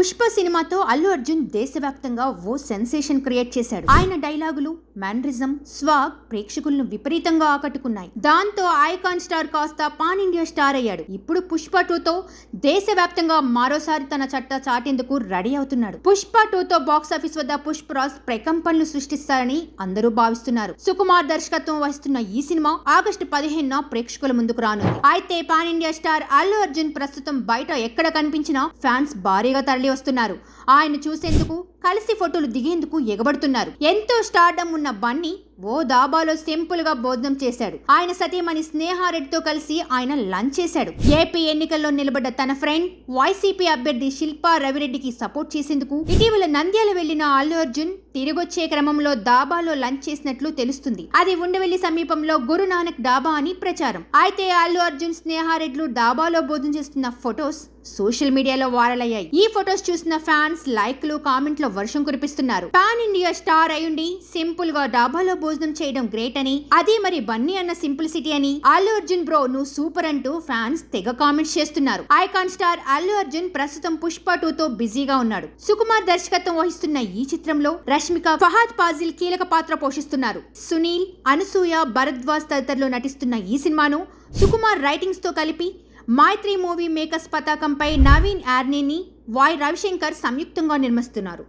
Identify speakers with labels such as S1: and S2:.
S1: పుష్ప సినిమాతో అల్లు అర్జున్ దేశవ్యాప్తంగా ఓ sensation create చేశాడు. ఆయన డైలాగులు మ్యానరిజం స్వాగ్ ప్రేక్షకులను విపరీతంగా ఆకట్టుకున్నాయి. దాంతో ఐకాన్ స్టార్ కాస్త పాన్ ఇండియా స్టార్ అయ్యాడు. ఇప్పుడు పుష్ప టూతో దేశవ్యాప్తంగా మరోసారి తన చట్ట చాటేందుకు రెడీ అవుతున్నాడు. పుష్ప టూతో బాక్స్ ఆఫీస్ వద్ద పుష్పరాజ్ ప్రకంపనలు సృష్టిస్తారని అందరూ భావిస్తున్నారు. సుకుమార్ దర్శకత్వం వహిస్తున్న ఈ సినిమా ఆగస్టు పదిహేనున ప్రేక్షకుల ముందుకు రానుంది. అయితే pan India star Allu Arjun ప్రస్తుతం బయట ఎక్కడ కనిపించినా ఫ్యాన్స్ భారీగా తరలి వస్తున్నారు. ఆయన చూసేందుకు కలిసి ఫోటోలు దిగేందుకు ఎగబడుతున్నారు. ఎంతో స్టార్డం ఉన్న బన్నీ ఓ దాబాలో సింపుల్గా భోజనం చేశాడు. ఆయన సతీమణి స్నేహారెడ్డితో కలిసి ఆయన లంచ్ చేశాడు. ఏపీ ఎన్నికల్లో నిలబడ్డ తన ఫ్రెండ్ వైసీపీ అభ్యర్థి శిల్పా రవిరెడ్డికి సపోర్ట్ చేసేందుకు ఇటీవల నంద్యాల వెళ్ళిన అల్లు అర్జున్ తిరిగొచ్చే క్రమంలో దాబాలో లంచ్ చేసినట్లు తెలుస్తుంది. అది ఉండవెల్లి సమీపంలో గురు నానక్ డాబా అని ప్రచారం. అయితే అల్లు అర్జున్ స్నేహారెడ్లు డాబాలో భోజనం చేస్తున్న ఫొటోస్ సోషల్ మీడియాలో వైరల్ అయ్యాయి. ఈ ఫొటోస్ చూసిన ఫ్యాన్ ఫ్యాన్స్ లైక్లు కామెంట్లో వర్షం కురిపిస్తున్నారు. పాన్ ఇండియా స్టార్ అయ్యుండి సింపుల్గా డాబాలో భోజనం చేయడం గ్రేట్ అని అది మరి బన్నీ అన్న సింపుల్ సిటీ అని అల్లు అర్జున్ బ్రో నువ్వు సూపర్ అంటూ ఫ్యాన్స్ తెగ కామెంట్స్ చేస్తున్నారు. ఐకాన్ స్టార్ అల్లు అర్జున్ ప్రస్తుతం పుష్ప టూ తో బిజీగా ఉన్నాడు. సుకుమార్ దర్శకత్వం వహిస్తున్న ఈ చిత్రంలో రష్మిక ఫహాద్ పాజిల్ కీలక పాత్ర పోషిస్తున్నారు. సునీల్ అనసూయ భరద్వాజ్ తదితరులు నటిస్తున్న ఈ సినిమాను సుకుమార్ రైటింగ్స్తో కలిపి మైత్రి మూవీ మేకర్స్ పతాకంపై నవీన్ యార్నీని వాయ్ రవిశంకర్ సంయుక్తంగా నిర్మిస్తున్నారు.